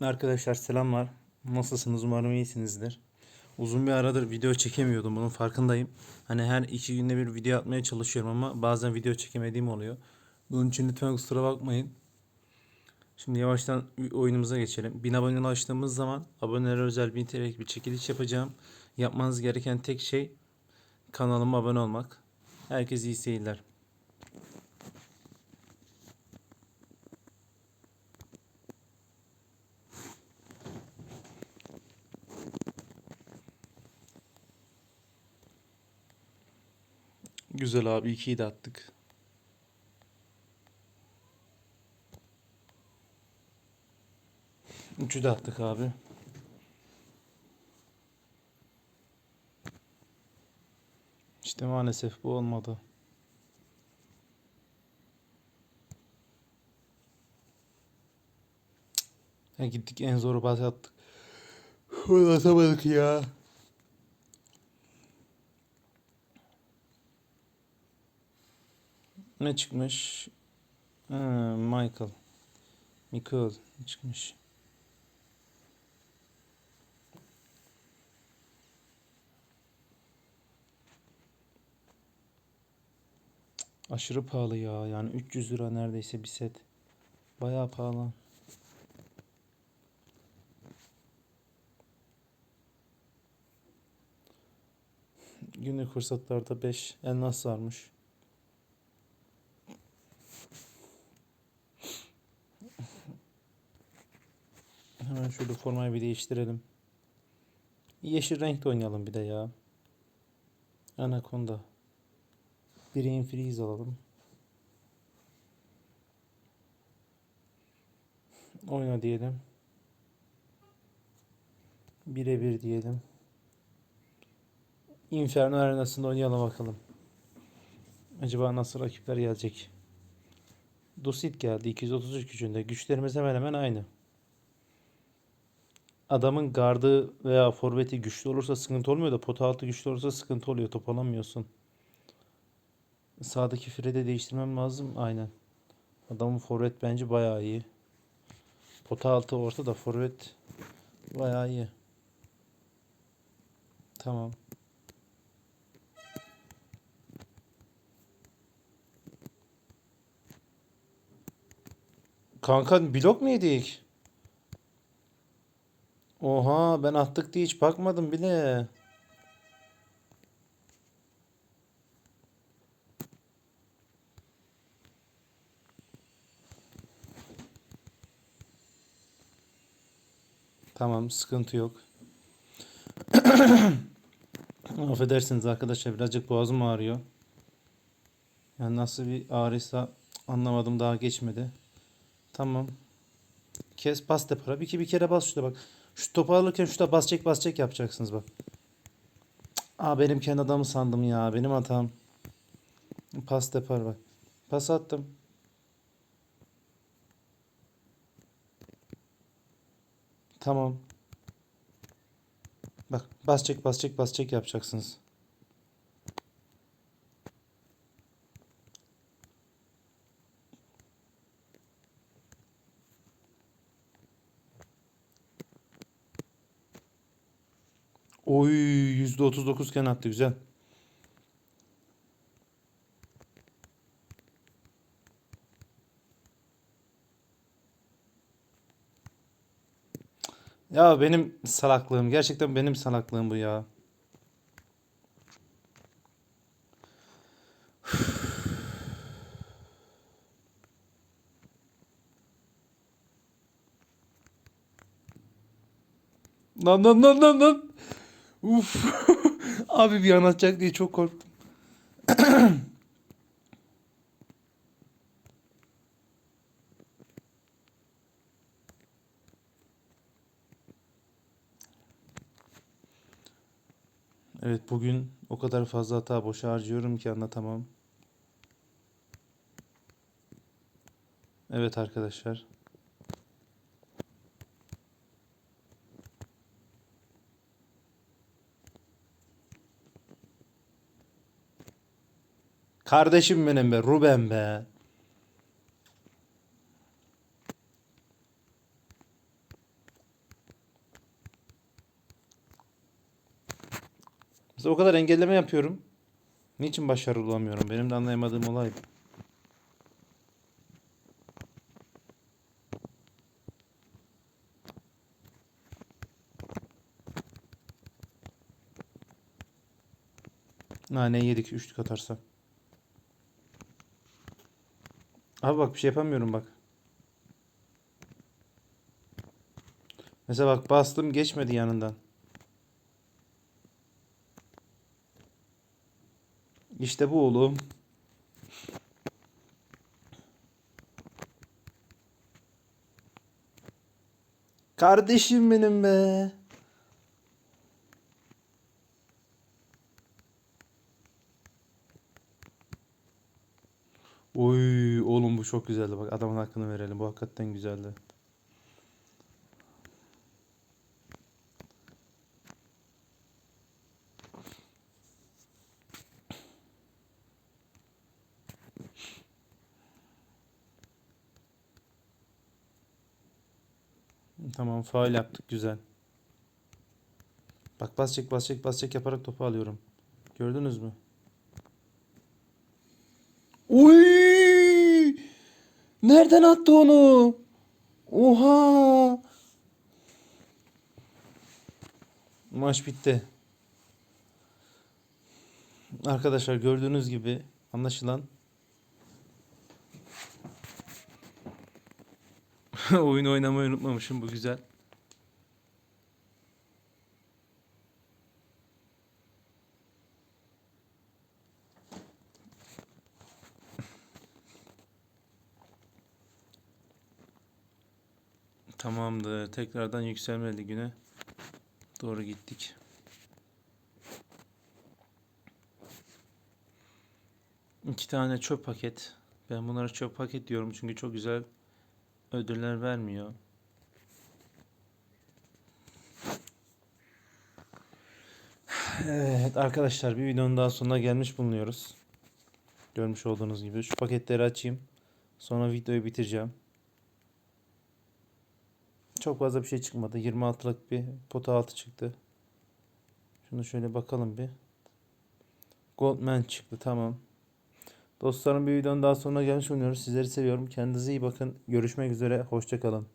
Arkadaşlar selamlar. Nasılsınız? Umarım iyisinizdir. Uzun bir aradır video çekemiyordum. Bunun farkındayım. Hani her iki günde bir video atmaya çalışıyorum ama bazen video çekemediğim oluyor. Bunun için lütfen kusura bakmayın. Şimdi yavaştan oyunumuza geçelim. 1000 abone ulaştığımız zaman abonelere özel 1000 TL'lik bir çekiliş yapacağım. Yapmanız gereken tek şey kanalıma abone olmak. Herkese iyi seyirler. Güzel abi 2'yi de attık. Üçü de attık abi. İşte maalesef bu olmadı. Ya gittik en zoru baz attık. Atamadık ya. Ne çıkmış? Ha, Michael. Michael çıkmış. Aşırı pahalı ya. Yani 300 lira neredeyse bir set. Bayağı pahalı. Günlük fırsatlarda 5 elmas varmış. Hemen şurada formayı bir değiştirelim. Yeşil renkte oynayalım bir de ya. Anaconda. Brain freeze alalım. Oyna diyelim. Birebir diyelim. Inferno arenasında oynayalım bakalım. Acaba nasıl rakipler gelecek? Dusit geldi 233 gücünde. Güçlerimiz hemen hemen aynı. Adamın gardı veya forveti güçlü olursa sıkıntı olmuyor da pota altı güçlü olursa sıkıntı oluyor. Top alamıyorsun. Sağdaki Fred'i değiştirmem lazım. Aynen. Adamın forvet bence bayağı iyi. Pota altı orta da forvet bayağı iyi. Tamam. Kanka blok mu yedik? Oha ben attık diye hiç bakmadım bile. Tamam sıkıntı yok. Affedersiniz arkadaşlar birazcık boğazım ağrıyor. Yani nasıl bir ağrıysa anlamadım daha geçmedi. Tamam. Kes bas de para. Bir, iki bir kere bas şurada bak. Şu topu alırken şurada bas çek bas çek yapacaksınız bak. Aa benim kendi adamı sandım ya. Benim hatam. Pas depar bak. Pas attım. Tamam. Bak bas çek bas çek bas çek yapacaksınız. Oy %39 iken attı güzel. Ya benim salaklığım gerçekten benim salaklığım bu ya. Lan lan lan lan lan. Uf. Abi bir an atacak diye çok korktum. Evet bugün o kadar fazla hata boşa harcıyorum ki anlatamam. Evet arkadaşlar. Kardeşim benim be Ruben be. Mesela o kadar engelleme yapıyorum. Niçin başarılı olamıyorum? Benim de anlayamadığım olay bu. Nane yedik üçlük atarsa. Abi bak bir şey yapamıyorum bak. Mesela bak bastım geçmedi yanından. İşte bu oğlum. Kardeşim benim be. Oy oğlum bu çok güzeldi. Bak adamın hakkını verelim. Bu hakikaten güzeldi. Tamam faul yaptık güzel. Bak bas çek bas yaparak topu alıyorum. Gördünüz mü? Uy! Nereden attı onu? Oha! Maç bitti. Arkadaşlar gördüğünüz gibi anlaşılan oyun oynamayı unutmamışım bu güzel. Tamamdır. Tekrardan yükselme ligine doğru gittik. İki tane çöp paket. Ben bunlara çöp paket diyorum çünkü çok güzel ödüller vermiyor. Evet arkadaşlar bir videonun daha sonuna gelmiş bulunuyoruz. Görmüş olduğunuz gibi şu paketleri açayım. Sonra videoyu bitireceğim. Çok fazla bir şey çıkmadı. 26'lık bir pota altı çıktı. Şunu şöyle bakalım bir. Goldman çıktı tamam. Dostlarım bir videonun daha sonuna gelmiş bulunuyoruz. Sizleri seviyorum. Kendinize iyi bakın. Görüşmek üzere. Hoşçakalın.